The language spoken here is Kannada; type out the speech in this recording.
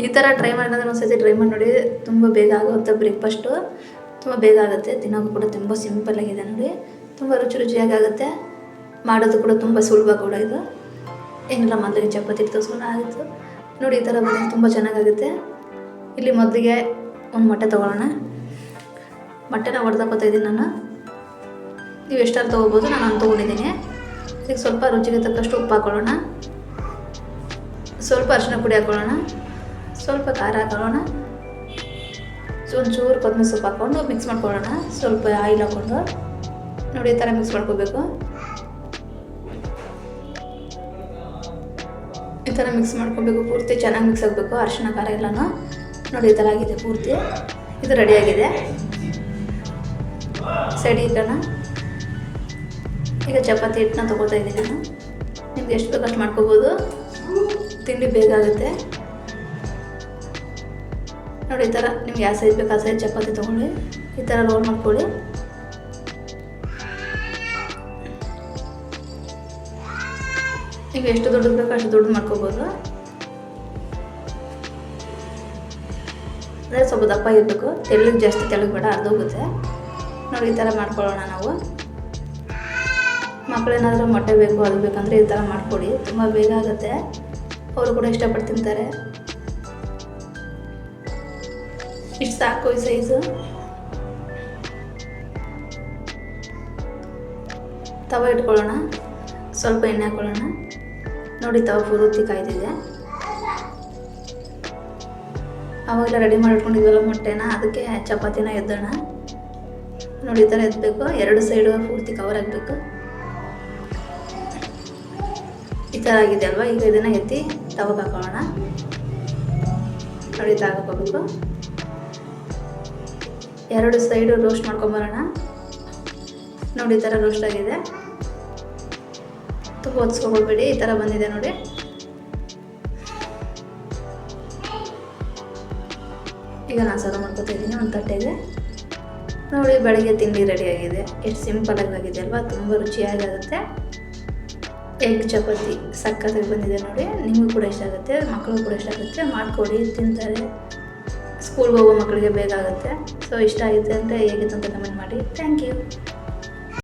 ಈ ಥರ ಟ್ರೈ ಮಾಡಿದ್ರೆ ಒಂದ್ಸತಿ ಟ್ರೈ ಮಾಡಿ ನೋಡಿ, ತುಂಬ ಬೇಗ ಆಗುವಂಥ ಬ್ರೇಕ್ಫಾಸ್ಟು ತುಂಬ ಬೇಗ ಆಗುತ್ತೆ. ತಿನ್ನೋದು ಕೂಡ ತುಂಬ ಸಿಂಪಲ್ ಆಗಿದೆ ನೋಡಿ. ತುಂಬ ರುಚಿ ರುಚಿಯಾಗಿ ಆಗುತ್ತೆ. ಮಾಡೋದು ಕೂಡ ತುಂಬ ಸುಲಭ ಕೂಡ ಇದು. ಏನಿಲ್ಲ, ಮೊದಲಿಗೆ ಚಪಾತಿ ತೋರಿಸ್ಕೊಂಡು ಆಗಿತ್ತು ನೋಡಿ, ಈ ಥರ ಬಂದು ತುಂಬ ಚೆನ್ನಾಗಾಗುತ್ತೆ. ಇಲ್ಲಿ ಮೊದಲಿಗೆ ಒಂದು ಮೊಟ್ಟೆ ತೊಗೊಳ್ಳೋಣ. ಮೊಟ್ಟೆನ ಹೊಡೆದಾಕೋತಾ ಇದ್ದೀನಿ ನಾನು. ನೀವು ಎಷ್ಟಾರು ತೊಗೋಬೋದು, ನಾನು ಅಂತ ತೊಗೊಂಡಿದ್ದೀನಿ. ಈಗ ಸ್ವಲ್ಪ ರುಚಿಗೆ ತಕ್ಕಷ್ಟು ಉಪ್ಪು ಹಾಕೊಳ್ಳೋಣ. ಸ್ವಲ್ಪ ಅರಿಶಿನ ಪುಡಿ ಹಾಕೊಳ್ಳೋಣ. ಸ್ವಲ್ಪ ಖಾರ ಹಾಕೊಳ್ಳೋಣ. ಒಂಚೂರು ಕೊತ್ತಂಬರಿ ಸೊಪ್ಪು ಹಾಕ್ಕೊಂಡು ಮಿಕ್ಸ್ ಮಾಡ್ಕೊಳ್ಳೋಣ. ಸ್ವಲ್ಪ ಆಯಿಲ್ ಹಾಕ್ಕೊಂಡು ನೋಡಿ, ಈ ಥರ ಮಿಕ್ಸ್ ಮಾಡ್ಕೋಬೇಕು. ಈ ಥರ ಮಿಕ್ಸ್ ಮಾಡ್ಕೋಬೇಕು. ಪೂರ್ತಿ ಚೆನ್ನಾಗಿ ಮಿಕ್ಸ್ ಆಗಬೇಕು. ಅರಿಶಿನ, ಖಾರ ಎಲ್ಲನೂ. ನೋಡಿ, ಈ ಥರ ಆಗಿದೆ ಪೂರ್ತಿ. ಇದು ರೆಡಿಯಾಗಿದೆ ಸೈಡಿ ಇಡೋಣ ಈಗ ಚಪಾತಿ ಹಿಟ್ಟನ್ನ ತೊಗೊಳ್ತಾ ಇದ್ದೀನಿ ನಾನು. ನಿಮ್ಗೆ ಎಷ್ಟು ಬೇಕಷ್ಟು ಮಾಡ್ಕೋಬೋದು. ತಿಂಡಿ ಬೇಗ ಆಗುತ್ತೆ. ನೋಡಿ, ಈ ಥರ ನಿಮ್ಗೆ ಯಾವ ಸೈಜ್ ಬೇಕು ಆ ಸೈಜ್ ಚಪಾತಿ ತೊಗೊಳ್ಳಿ ಈ ಥರ ರೋಲ್ ಮಾಡ್ಕೊಳ್ಳಿ. ಈಗ ಎಷ್ಟು ದೊಡ್ಡದು ಬೇಕೋ ಅಷ್ಟು ದೊಡ್ಡದು ಮಾಡ್ಕೋಬೋದು. ಅದೇ ಸ್ವಲ್ಪ ದಪ್ಪ ಇರಬೇಕು ತೆಳ್ಳಗೆ ಜಾಸ್ತಿ ತೆಳ್ಳಗೆ ಬೇಡ ಅರ್ಧೋಗುತ್ತೆ ನೋಡಿ, ಈ ಥರ ಮಾಡ್ಕೊಳ್ಳೋಣ ನಾವು. ಮಕ್ಕಳೇನಾದರೂ ಮೊಟ್ಟೆ ಬೇಕು, ಅದು ಬೇಕಂದರೆ ಈ ಥರ ಮಾಡಿಕೊಡಿ ತುಂಬ ಬೇಗ ಆಗುತ್ತೆ. ಅವರು ಕೂಡ ಇಷ್ಟಪಟ್ಟು ತಿಂತಾರೆ. ಇಷ್ಟು ಸಾಕು ಈ ಸೈಜು ತವ ಇಟ್ಕೊಳ್ಳೋಣ ಸ್ವಲ್ಪ ಎಣ್ಣೆ ಹಾಕೊಳ್ಳೋಣ ನೋಡಿ ತವ ಪೂರ್ತಿ ಕಾಯ್ದಿದೆ ಅವಾಗೆಲ್ಲ ರೆಡಿ ಮಾಡಿಟ್ಕೊಂಡಿದ್ವಲ್ಲ ಮೊಟ್ಟೆನ ಅದಕ್ಕೆ ಚಪಾತಿನ ಎದ್ದೋಣ ನೋಡಿ ಈ ಥರ ಎದ್ದಬೇಕು ಎರಡು ಸೈಡು ಪೂರ್ತಿ ಕವರ್ ಆಗಬೇಕು ಈ ಥರ ಆಗಿದೆ ಅಲ್ವಾ ಈಗ ಇದನ್ನು ಎತ್ತಿ ತವಕ್ಕೆ ಹಾಕೊಳ್ಳೋಣ ನೋಡಿ ಹಾಕೋಬೇಕು ಎರಡು ಸೈಡು ರೋಸ್ಟ್ ಮಾಡ್ಕೊಂಬರೋಣ. ನೋಡಿ, ಈ ಥರ ರೋಸ್ಟ್ ಆಗಿದೆ. ತುಂಬ ಹೊತ್ಸ್ಕೊಳ್ಬೇಡಿ ಈ ಥರ ಬಂದಿದೆ ನೋಡಿ. ಈಗ ನಾನು ಸರ್ವ್ ಮಾಡ್ಕೊತಾ ಇದ್ದೀನಿ, ಒಂದು ತಟ್ಟೆಗೆ. ನೋಡಿ, ಬೆಳಗ್ಗೆ ತಿಂಡಿ ರೆಡಿಯಾಗಿದೆ ಎಷ್ಟು ಸಿಂಪಲಾಗಿ ಆಗಿದೆ ಅಲ್ವಾ? ತುಂಬ ರುಚಿಯಾಗುತ್ತೆ ಎಗ್ ಚಪಾತಿ ಸಕ್ಕತ್ತಾಗಿ ಬಂದಿದೆ ನೋಡಿ. ನಿಮಗೂ ಕೂಡ ಇಷ್ಟ ಆಗುತ್ತೆ ಮಕ್ಕಳಿಗೂ ಕೂಡ ಇಷ್ಟ ಆಗುತ್ತೆ. ಮಾಡಿಕೊಡಿ, ತಿಂತಾರೆ. ಸ್ಕೂಲ್ಗೆ ಹೋಗೋ ಮಕ್ಕಳಿಗೆ ಬೇಗ ಆಗುತ್ತೆ. ಸೊ ಇಷ್ಟ ಆಗುತ್ತೆ ಅಂತ ಹೇಗಿತ್ತು ಅಂತ ಕಮೆಂಟ್ ಮಾಡಿ. Thank you